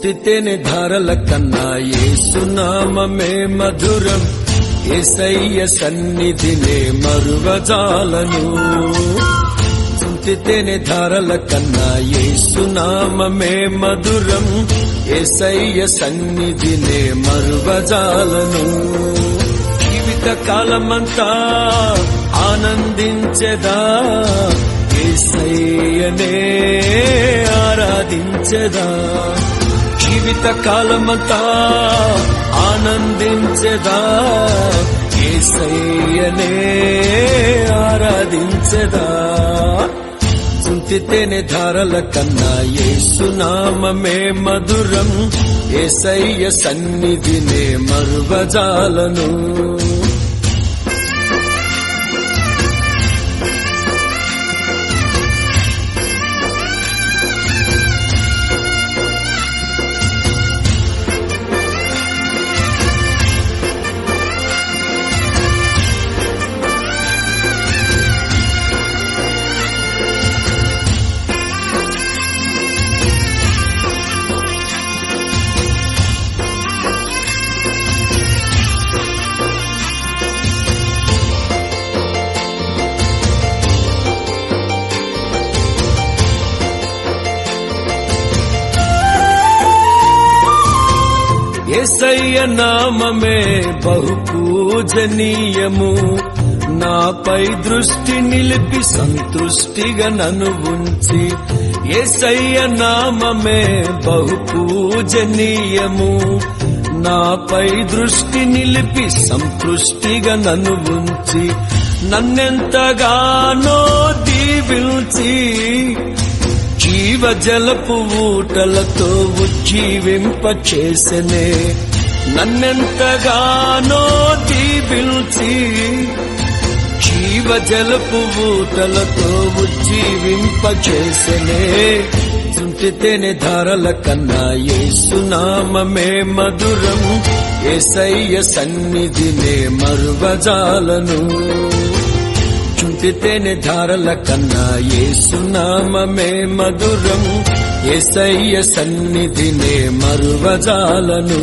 చుంటితేనే ధారల కన్నా ఏసునామమే మధురం. ఏసయ్య సన్నిధినే మరువజాలను. చుంటితేనే ధారల కన్నా ఏసునామమే మధురం. ఏసయ్య సన్నిధినే మరువజాలను. జీవిత కాలమంతా ఆనందించదా? ఏసయ్యనే ఆరాధించదా? జీవిత కాలమంతా ఆనందించదా? ఏసయ్యనే ఆరాధించదా? చుంటితేనే ధారల కన్నా ఏసునామమే మధురం. ఏసయ్య సన్నిధినే మరువజాలను. యేసయ్య నామమే బహు పూజనీయము నాపై దృష్టి నిలిపి సంతృష్టిగా నన్ను ఉంచి ఏసయ్య నామమే బహు పూజనీయము నాపై దృష్టి నిలిపి సంతృష్టిగా నన్ను ఉంచి నన్నెంతగానో దీవించి జీవ జలపు ఊటలతో ఉజ్జీవింప చేసనే. నన్నెంతగానో దీవించి జీవ జలపు ఊటలతో ఉజ్జీవింప చేసనే. చుంటితేనే ధారల కన్నా ఏసునామమే మధురం. ఏసయ్య సన్నిధినే మరువజాలను. చుంటితేనే ధారల కన్నా ఏసునామే మధురం ఏసయ్య సన్నిధినే మరువజాలను.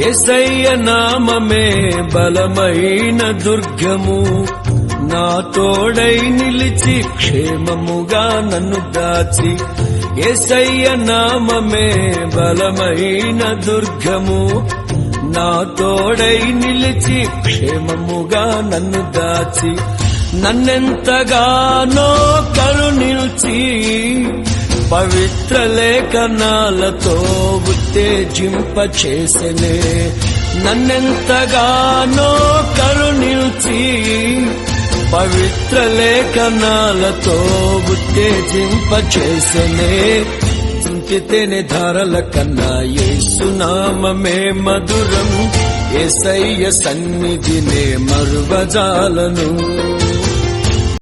ఎసయ్య నామమే బలమైన దుర్గము. నా తోడై నిలిచి క్షేమముగా నన్ను దాచి. ఎసయ్య నామమే బలమైన దుర్గము. నా తోడై నిలిచి క్షేమముగా నన్ను దాచి. నన్నెంతగానో కరుణిల్చి పవిత్ర లేఖనాలతో ఉత్తేజింప చేసెనే నన్నెంతగానో కరుణిల్చి పవిత్ర లేఖనాలతో ఉత్తేజింప చేసెనే చింతితేనే ధారల కన్నా ఏసునామమే మధురం. ఏసయ్య సన్నిధినే మరువజాలను.